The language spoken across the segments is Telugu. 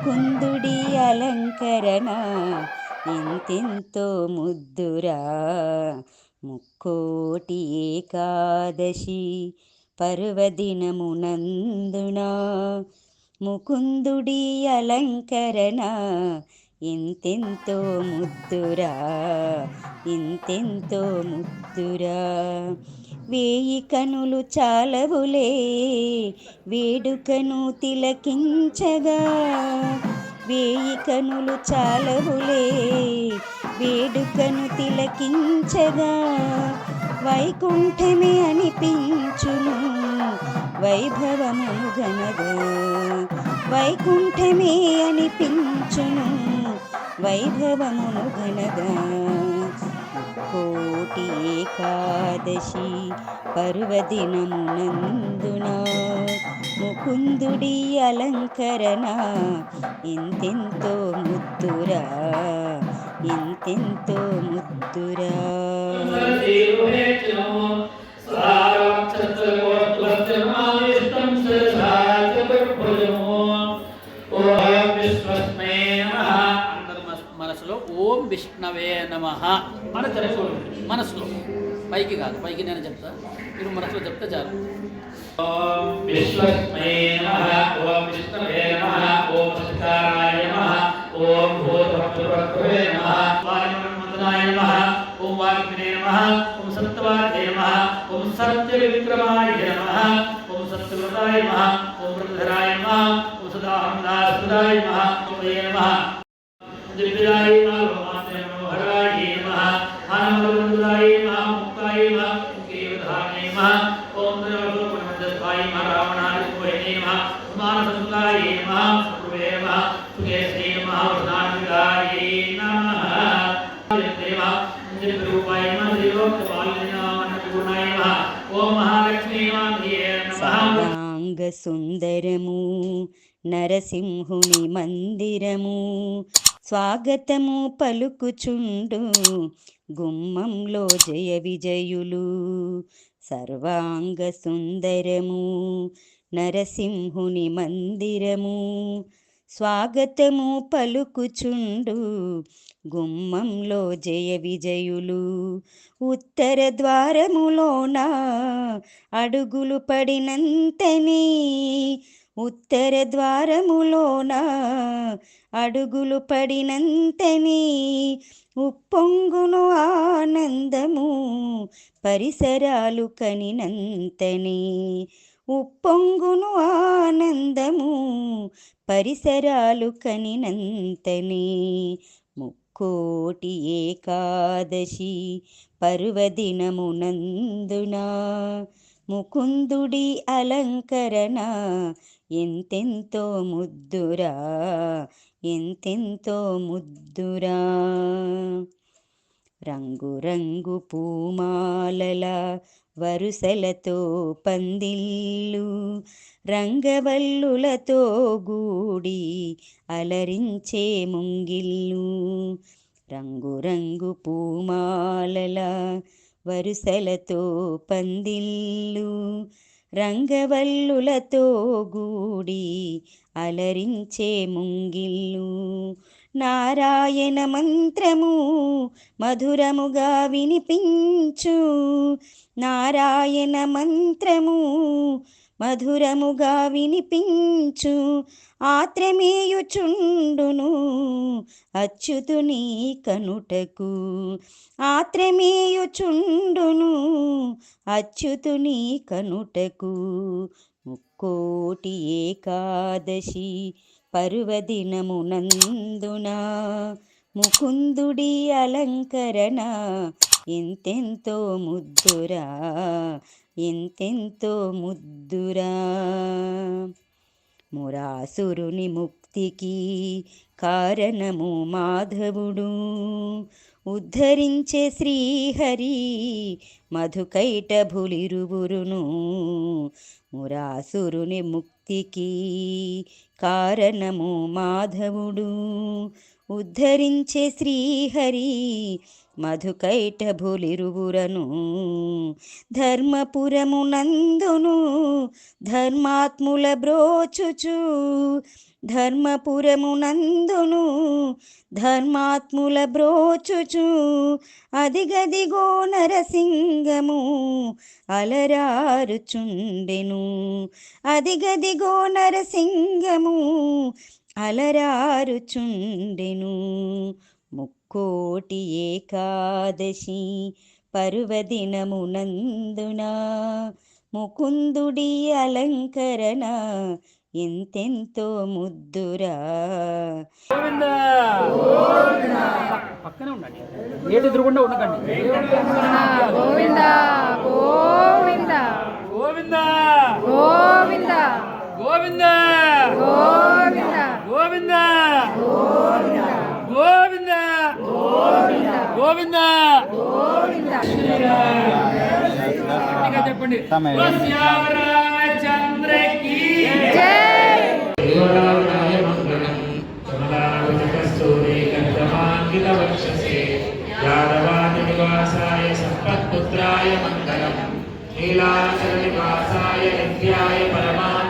ముకుందుడి అలంకరణ ఎంతెంతో ముద్దురా. ముక్కోటి ఏకాదశి పర్వదినమునందున ముకుందుడి అలంకరణ ఎంతెంతో ముద్దురా ఇంతెంతో ముద్దురా. వేయి కనులు చాలవులే వేడుకను తిలకించగా. వేయి కనులు చాలవులే వేడుకను తిలకించగా. వైకుంఠమే అనిపించును వైభవము గనగా వైకుంఠమే అనిపించును వైభవమును గనగా కోటి ఏకాదశి పర్వదినమునందున ముకుందుడి అలంకరణ. ఎంతెంతో ముద్దురా ఎంతెంతో ముద్దురా. మనసులో ఓం విష్ణవే నమ. మన తెలుసు మనసులో పైకి కాదు పైకి నేను చెప్తా మీరు మనసులో చెప్తే చాలు ఓం విశ్వస్మై నమః ఓం విష్ణవే నమః ఓం సత్కారాయ నమః ఓం భూతభద్రవే నమః వాయుమంతనాయ నమః ఓం వాగ్మినే నమః ఓం సత్వాదే నమః ఓం సత్యవిక్రమాయ నమః ఓం సత్యవ్రతాయ నమః ఓం వృద్ధరాయ నమః ఓం సదాహందాసుదాయ నమః ఓం దే నమః దివ్యాయ నమః సుందరము నరసింహుని మందిరము స్వాగతము పలుకుచుండు గుమ్మంలో జయ విజయులు. సర్వాంగ సుందరము నరసింహుని మందిరము స్వాగతము పలుకుచుండు. గుమ్మంలో జయ విజయులు. ఉత్తర ద్వారములోన అడుగులు పడినంతనే ఉత్తర ద్వారములోన అడుగులు పడినంతనే ఉప్పొంగును ఆనందము పరిసరాలు కనినంతని ఉప్పొంగును ఆనందము పరిసరాలు కనినంతనే. ముక్కోటి ఏకాదశి పర్వదినమునందున ముకుందుడి అలంకరణ ఎంతెంతో ముద్దురా ఎంతెంతో ముద్దురా. రంగు రంగు పూమాలల వరుసలతో పందిళ్ళు రంగవల్లులతో గూడి అలరించే ముంగిళ్ళు. రంగురంగు పూమాలల వరుసలతో పందిళ్ళు రంగవల్లులతో గూడి అలరించే ముంగిళ్ళు. నారాయణ మంత్రము మధురముగా వినిపించు. నారాయణ మంత్రము మధురముగా వినిపించు. ఆత్రమేయుచుండును అచ్యుతుని కనుటకు. ఆత్రమేయుచుండును అచ్యుతుని కనుటకు. ముక్కోటి ఏకాదశి పర్వదినమునందున ముకుందుడి అలంకరణ. ఎంతెంతో ముద్దురా ఎంతెంతో ముద్దురా. మురాసురుని ముక్తికి కారణము మాధవుడు. ఉద్ధరించే శ్రీహరి మధుకైటభులిరువురును మురాసురుని ముక్తికి కారణము మాధవుడు. ఉద్ధరించే శ్రీహరి మధుకైట భులిరువురను. ధర్మపురమునందును ధర్మాత్ముల బ్రోచుచు. ధర్మపురమునందును ధర్మాత్ముల బ్రోచుచు అదిగదిగో నరసింగము అలరారుచుండెను. అదిగదిగో నరసింగము అలరారుచుండెను. ముక్కోటి ఏకాదశి పర్వదినమునందున ముకుందుడి అలంకరణ ఎంతెంతో ముద్దురా. గోవింద! పక్కనే ఉండండి. ఏడు ఎదురుగుండా ఉండకండి. గోవింద గోవింద. గోవింద! గోవింద. గోవింద! గోవింద. గోవింద! గోవింద. గోవింద! గట్టిగా చెప్పండి. సంపత్పుత్రాయ మంగళం నీలాచల నివాసాయ నిత్యాయ పరమాత్మ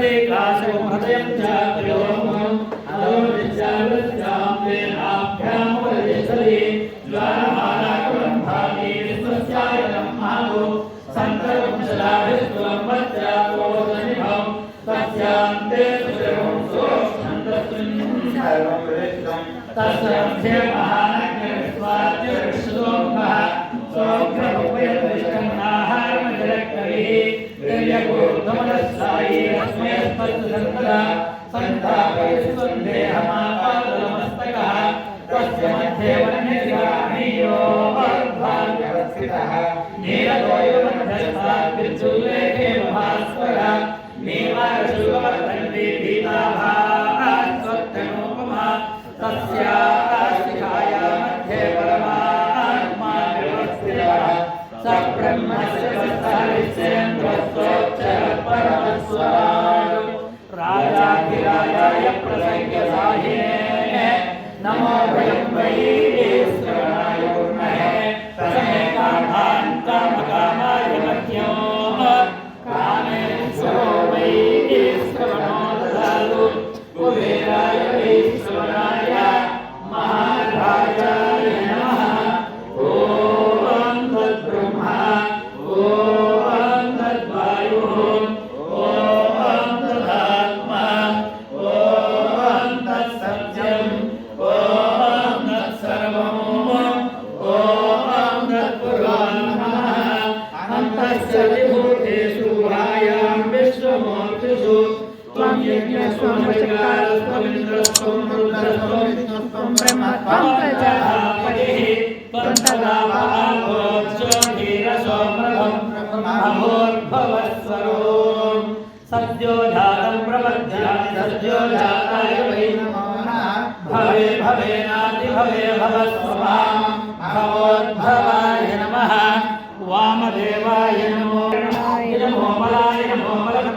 सर्वदेकाशवं हृदयं च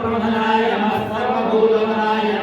सर्वप्रबलनाय नमः सर्वभूतमनाय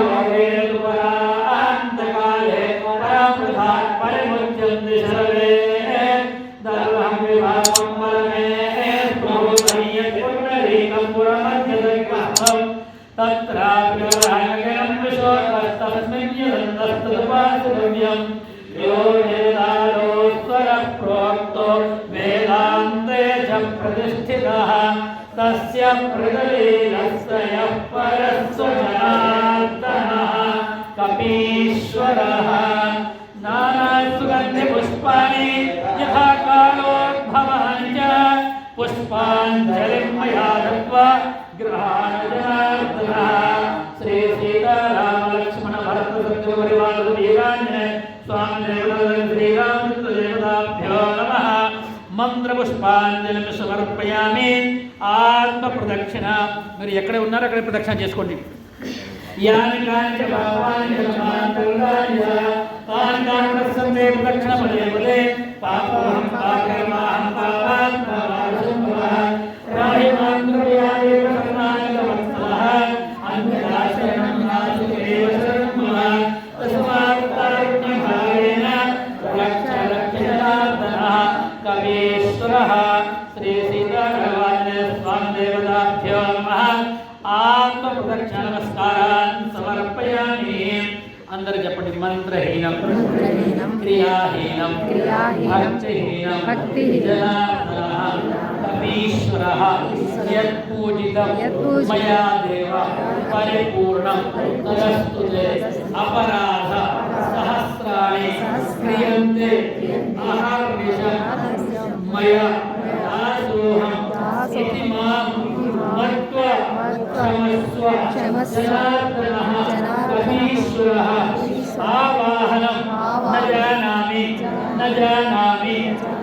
Amém. మంత్రపుష్పాంజలి సమర్పయామి ఆత్మ ప్రదక్షిణ మీరు ఎక్కడ ఉన్నారో అక్కడ ప్రదక్షిణ చేసుకోండి. ప్రదక్షిణ పాపం పాపం పాపం పాపం देवताभ्यो नमः आत्मप्रदक्ष नमस्कारान् समर्पयामि अंदर जपटि मंत्रहीनम क्रियाहीनम भक्तिहीनम जनाधीश्वरः यत्पूजितं मया देव परिपूर्णं तदस्तु ते अपराध सहस्राणि क्रियन्ते अहर्निशं मया आसोऽहम् आवाहनं न जानामि न जानामि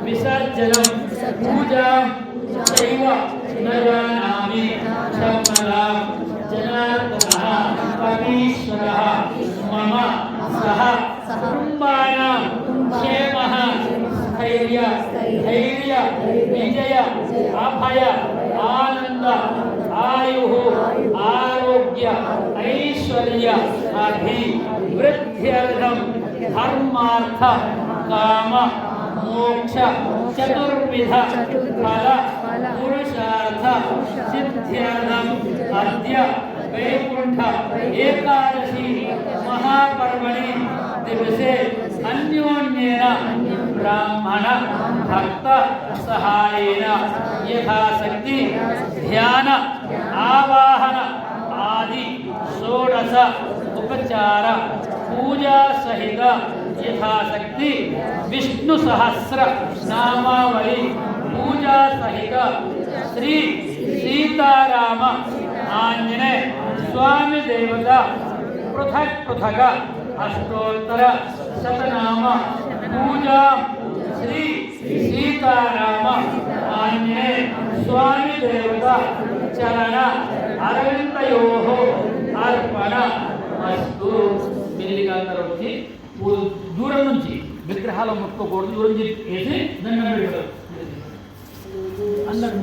विसर्जनं पूजां चैव न जानामि शम्भरां जनार्दनः कवीश्वरः मम सः ವಿಜಯ अभय आनंद आयु आरोग्य ऐश्वर्य ಅಭಿ ವೃದ್ಧ್ಯರ್ಥಂ धर्मार्थ काम मोक्ष चतुर्विध फल पुरुषार्थ सिद्ध्यर्थम अद्य वैकुंठ एकादशी महापर्वणि दिवसे अन्योन्येन ब्राह्मण भक्त सहायन, यथाशक्ति, ध्यान, आवाहन आदि, षोडश, उपचार, पूजा सहित, यथाशक्ति, विष्णु सहस्र, नामावली, पूजा सहित, श्री सीताराम, आंजने, स्वामी देवता, पृथक पृथक, अष्टोत्तर, शतनाम పూజా శ్రీ సీతారామ. ఆంజనేయ స్వామి దేవత చరణ అరవిందయో అర్పణ అస్తు. మెల్లిగా అందరూ వచ్చి దూరం నుంచి విగ్రహాలు ముట్టుకోకూడదు దూరం నుంచి దండం పెడతారు. అందరు